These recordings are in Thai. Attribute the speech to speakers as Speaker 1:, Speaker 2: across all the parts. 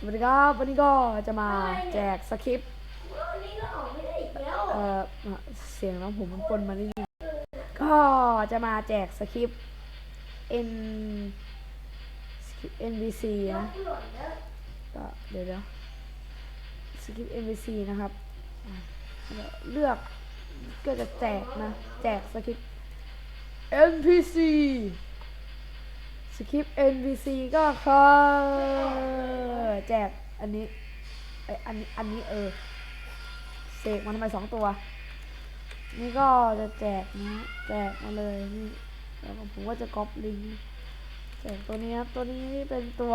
Speaker 1: สวัสดีครับ วันนี้ก็จะมาแจกสคริปต์
Speaker 2: วันนี้เราออกไม่ได้อีกแล้ว
Speaker 1: เอ่อเสียงน้องผมมันปนมานิดนึงก็จะมาแจกสคริปต์ N สคริปต์ NVC นะ
Speaker 2: หล่นแล้ว
Speaker 1: ก็เดี๋ยวเดี๋ยวสคริปต์ NVC นะครับอะเลือกก็จะแจกนะ แจกสคริปต์ NPC สคริปต์ NPC ก็คื อแจกอันนี้ไออันนี้อันนี้เออเสกมันทำไมสองตัว นี่ก็จะแจกนะแจกมาเลยนี่แล้วผมก็จะก๊อปลิงแจกตัวนี้ครับตัวนี้เป็นตัว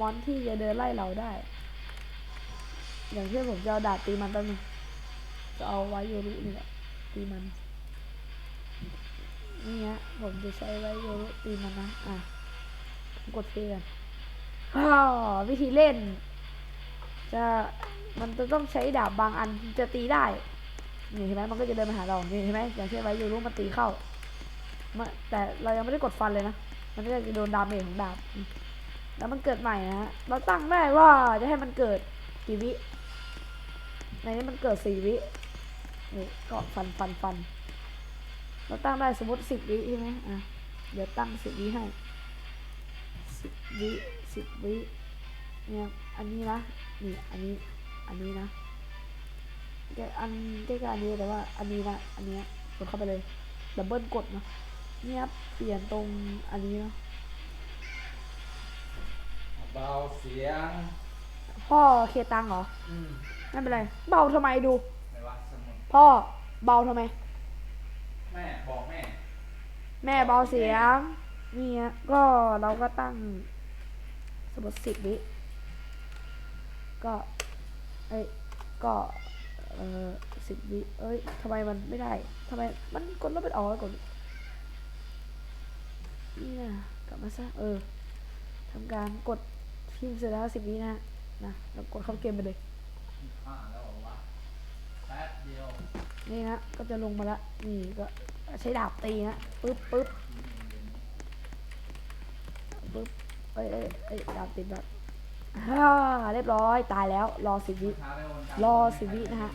Speaker 1: มอนที่จะเดินไล่เราได้ อย่างเช่นผมจะเอาดาบตีมันแป๊บนึงจะเอาไว้โยรุนี่แหละตีมันนี่ฮะผมจะใช้ไว้โยรุตีมันนะอะกดเพลย์กันอ้า ววิธีเล่น จะมันจะต้องใช้ดาบบางอันจะตีได้ นี่เห็นไหมมันก็จะเดินมาหาเรา นี่เห็นไหมอย่างเช่นไว้โยรุมันตีเข้า แต่เรายังไม่ได้กดฟันเลยนะ มันก็จะโดนดาเมจของดาบ แล้วมันเกิดใหม่นะฮะ เราตั้งได้ว่าจะให้มันเกิดกี่วิ ในนี้มันเกิดสี่วิ นี่ก็ฟันฟันฟัน เราตั้งได้สมมติสิบวิใช่ไหมอะ เดี๋ยวตั้งสิบวิให้สิบวิ สิบวิเนี่ยอันนี้นะนี่อันนี้อันนี้นะแกอันใกล้ๆอันนี้แต่ว่าอันนี้นะอันเนี้ยกดเข้าไปเลยดับเบิลกดเนาะเนี่ยเปลี่ยนตรงอันนี้เนาะ
Speaker 3: เบาเสียง
Speaker 1: พ่อเคตังเหรอ
Speaker 3: อืม
Speaker 1: ไม่เป็นไรเบาทำไมดู
Speaker 3: ไม่ว่าสมุน
Speaker 1: พ่อเบาทำไม
Speaker 3: แม่บอกแม่
Speaker 1: แม่เบาเสียงนี่ฮะก็เราก็ตั้งส มมติสิบวิก็เอ้ยก็เออสิบวิเอ้ยทำไมมันไม่ได้ทำไมมันกดแล้วเป็นอ๋อกดนี่นะกลับมาซะเออทำการกดพิมพ์เสร็จแล้วสิบวินะนะแล้วกดเข้าเกมไปเลยนี่นะก็จะลงมาละนี่ก็ใช้ดาบตีนะปึ๊บปึ๊บปึ๊บ อ้ยเอ้ยเอ้ยดาบติดแบบฮ่าเรียบร้อยตายแล้ว รอสิบวิรอสิบวินะฮะ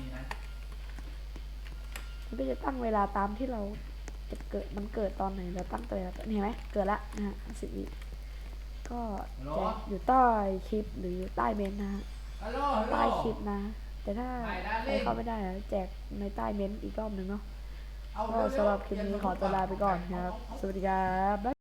Speaker 1: มันก็จะตั้งเวลาตามที่เราจะเกิดมันเกิดตอนไหนเราตั้งตัวเวลานี่เห็นไหมเกิดละนะฮะสิบวิก็แจกอยู่ใต้คลิปหรืออยู่ใต้เมนนะฮะใต้คลิปนะ แต่ถ้า
Speaker 3: ไปด้าน
Speaker 1: ใค
Speaker 3: เล่
Speaker 1: รเข้าไม่ได้แจกในใต้เมนอีกรอบหนึ่งเนาะก็สำหรับคลิปนี้ขอตัวลาไปก่อนครับ สวัสดีครับ